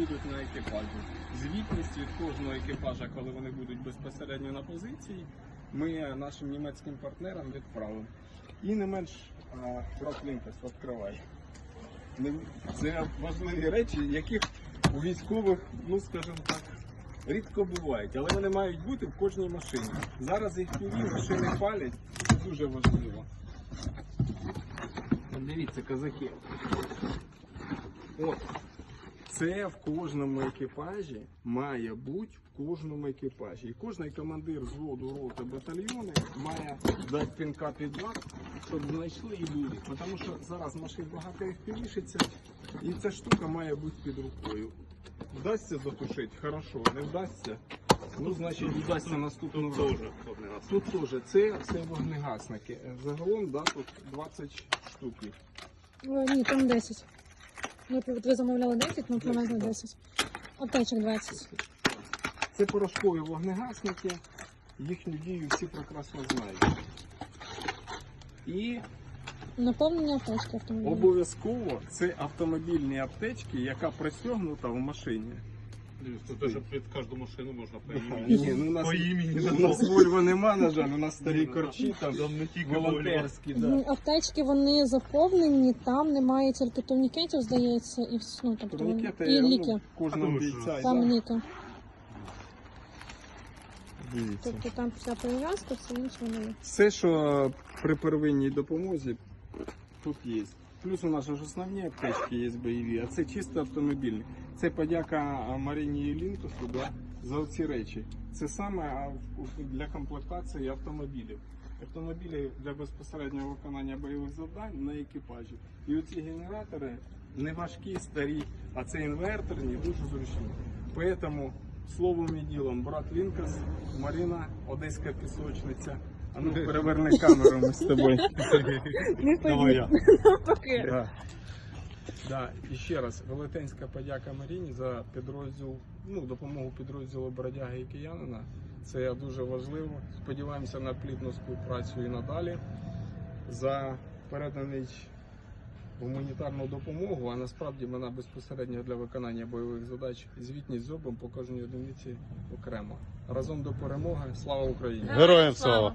будуть на екіпажі. Звітність від кожного екіпажа, коли вони будуть безпосередньо на позиції, ми нашим німецьким партнерам відправимо. І не менш а, брат Лінкас, відкривай. Це важливі речі, яких у військових, ну скажімо так, рідко бувають, але вони мають бути в кожній машині. Зараз їх піві машини палять, це дуже важливо. Дивіться, козаки. От. Це в кожному екіпажі має бути в кожному екіпажі. І кожний командир взводу, роти, батальйони має дати пінка під зад, щоб знайшли і були. Тому що зараз машин багато їх півішиться, і ця штука має бути під рукою. Вдасться затушити, хорошо, не вдасться. Ну, значить, вдасться наступного разу. Тут теж це все вогнегасники. Загалом да, тут 20 штук. їх. Ні, там 10. Ми ви ви замовляли 10, ми привезли 10, 10. Аптечок 20. Це порошкові вогнегасники, їхню дію всі прекрасно знають. І Наповнення аптечки автомобіля. обов'язково це автомобільні аптечки, яка пристегнута в машині. Тут даже під кожну машину можна по Ні, ну, у нас, По імені. у нас Вольво нема, на жаль, у нас старі корчі, там Там не тільки волонтерські. Аптечки вони заповнені, там немає тільки турнікетів, здається, і вс- ну, тобто, Турнікети і ну, ліки. кожного А тому що бійця. Там да. ліки. Дивіться. Тобто там вся перев'язка, все інше воно є. Все, що при первинній допомозі, тут є. Плюс у нас ж основні аптечки є бойові, а це чисто автомобільні. Це подяка а, Маріні Єлінкосу да, за ці речі. Це саме для комплектації автомобілів. Автомобілі для безпосереднього виконання бойових завдань на екіпажі. І оці генератори не важкі, старі, а це інверторні, дуже зручні. Поэтому словом і ділом брат Лінкас, Маріна, Одеська пісочниця. А ну переверни камеру ми з тобою. Ми Давай я. навпаки. Да. Да. І ще раз, велетенська подяка Маріні за підрозділ, ну, допомогу підрозділу бродяги і киянина. Це дуже важливо. Сподіваємося на плідну співпрацю і надалі. За переданий гуманітарну допомогу, а насправді вона безпосередньо для виконання бойових задач. Звітність зробимо по кожній одиниці окремо. Разом до перемоги. Слава Україні! Героям слава!